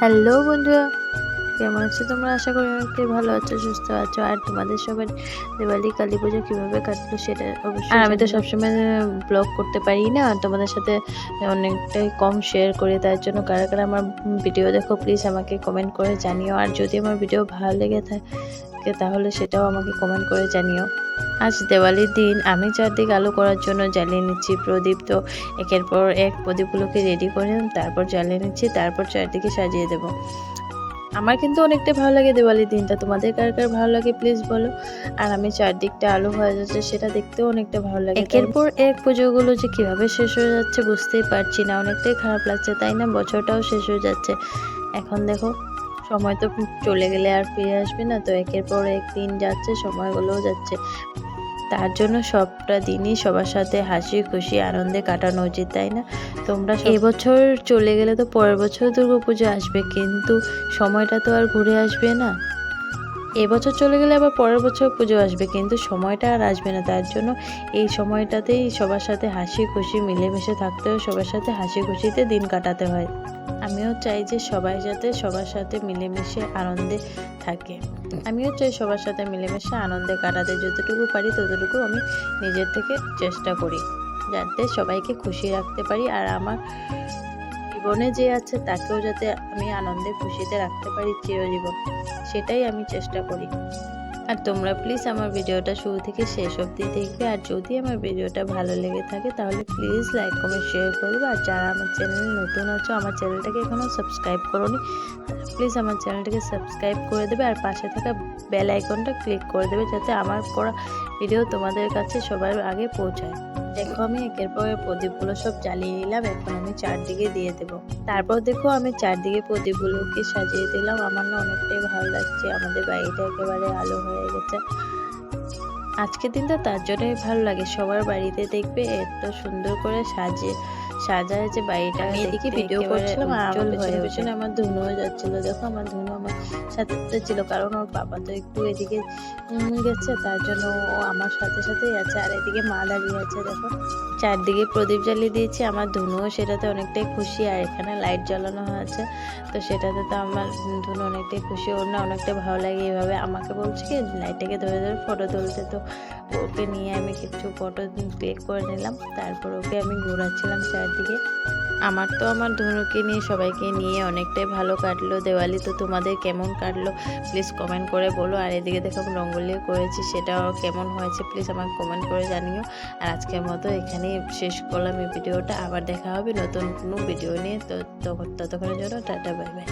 Hello বন্ধুরা কেমন আছো তোমরা? আশা করি অনেকটাই ভালো আছো সুস্থ আছো। আর তোমাদের সবার দিওয়ালি কালী পুজো কীভাবে কাটলো সেটা অবশ্যই আর আমি তো সবসময় ব্লগ করতে পারি না। তোমাদের সাথে অনেকটাই কম শেয়ার করি তার জন্য কারা কারা আমার ভিডিও দেখো প্লিজ আমাকে কমেন্ট করে জানিও। আর যদি আমার ভিডিও ভালো লেগে থাকে তাহলে সেটাও আমাকে কমেন্ট করে জানিও। আজ দেওয়ালির দিন আমি চারদিক আলো করার জন্য জ্বালিয়ে নিচ্ছি প্রদীপ তো। একের পর এক প্রদীপগুলোকে রেডি করে তারপর জ্বালিয়ে নিচ্ছি তারপর চারদিকে সাজিয়ে দেব। আমার কিন্তু অনেকটা ভালো লাগে দেওয়ালির দিনটা। তোমাদের কার কার ভালো লাগে প্লিজ বলো। আর আমি চারদিকটা আলো হয়ে যাচ্ছে সেটা দেখতেও অনেকটা ভালো লাগে। একের পর এক পুজোগুলো যে কীভাবে শেষ হয়ে যাচ্ছে বুঝতেই পারছি না। অনেকটাই খারাপ লাগছে তাই না? বছরটাও শেষ হয়ে যাচ্ছে। এখন দেখো সময় তো চলে গেলে আর ফিরে আসবে না, তো একের পর এক দিন যাচ্ছে, সময়গুলোও যাচ্ছে। তার জন্য সবটা দিনই সবার সাথে হাসি, খুশি, আনন্দে কাটানো উচিত, তাই না? তোমরা এবছর বছর চলে গেলে তো পরের বছর দুর্গা পুজো আসবে, কিন্তু সময়টা তো আর ঘুরে আসবে না। এবছর চলে গেলে আবার পরের বছর পুজো আসবে, কিন্তু সময়টা আর আসবে না। তার জন্য এই সময়টাতেই সবার সাথে হাসি খুশি, মিলেমিশে থাকতে হয়, সবার সাথে হাসি খুশিতে দিন কাটাতে হয়। আমিও চাই যে সবাই যাতে সবার সাথে মিলেমিশে আনন্দে থাকে। আমিও চাই সবার সাথে মিলেমিশে আনন্দে কাটাতে, যতটুকু পারি ততটুকু আমি নিজের থেকে চেষ্টা করি, যাতে সবাইকে খুশি রাখতে পারি। আর আমার জীবনে যে আছে তাকেও যাতে আমি আনন্দে খুশিতে রাখতে পারি চিরজীবন, সেটাই আমি চেষ্টা করি। আর তোমরা প্লিজ আমার ভিডিওটা শুরু থেকে শেষ অবধি দেখবে। আর যদি আমার ভিডিওটা ভালো লেগে থাকে তাহলে প্লিজ লাইক কমেন্ট শেয়ার করবে আর যারা আমার চ্যানেল নতুন আছো, আমার চ্যানেলটাকে এখনও সাবস্ক্রাইব করোনি প্লিজ আমার চ্যানেলটাকে সাবস্ক্রাইব করে দেবে। আর পাশে থাকা বেল আইকনটা ক্লিক করে দেবে যাতে আমার করা ভিডিও তোমাদের কাছে সবার আগে পৌঁছায়। দেখো আমি একের পর প্রদীপগুলো সব জ্বালিয়ে নিলাম, এখন আমি চারদিকে দিয়ে দেব। তারপর দেখো আমি চারদিকে প্রদীপগুলোকে সাজিয়ে দিলাম, আমার না অনেকটাই ভালো লাগছে, আমাদের বাড়িটা একেবারে আলো হয়ে গেছে। আজকের দিনটা তার জন্যই ভালো লাগে, সবার বাড়িতে দেখবে এত সুন্দর করে সাজিয়ে সাজায় যে বাড়িটা আমি এদিকে ভিডিও করছিলাম আর আমার পেছনে পেছনে আমার ধুনুও যাচ্ছিল। দেখো আমার ধুনু আমার সাথে ছিল কারণ ওর বাবা তো একটু এদিকে গেছে তার জন্য ও আমার সাথে সাথেই আছে। আর এদিকে মা দাঁড়িয়ে আছে দেখো। চারদিকে প্রদীপ জ্বালিয়ে দিয়েছি আমার ধুনুও সেটাতে অনেকটাই খুশি আর এখানে লাইট জ্বালানো হয়েছে। তো সেটাতে তো আমার ধুনু অনেকটাই খুশি ওর না অনেকটাই ভালো লাগে এভাবে। আমাকে বলছে কি লাইটটাকে ধরে ধরে ফটো তুলতে। তো ওকে নিয়ে আমি কিছু ফটো ক্লিক করে নিলাম। তারপর ওকে আমি ঘোরাচ্ছিলাম চারদিকে আমার তো আমার ধনুকে নিয়ে সবাইকে নিয়ে অনেকটাই ভালো কাটলো। দেওয়ালি তো তোমাদের কেমন কাটলো? প্লিজ কমেন্ট করে বলো। আর এদিকে দেখো, আমি রঙ্গলিও করেছি, সেটাও কেমন হয়েছে? প্লিজ আমাকে কমেন্ট করে জানিও। আর আজকের মতো এখানেই শেষ করলাম এই ভিডিওটা। আবার দেখা হবে নতুন কোনো ভিডিও নিয়ে। তো ততক্ষণের জন্য টাটা বাই বাই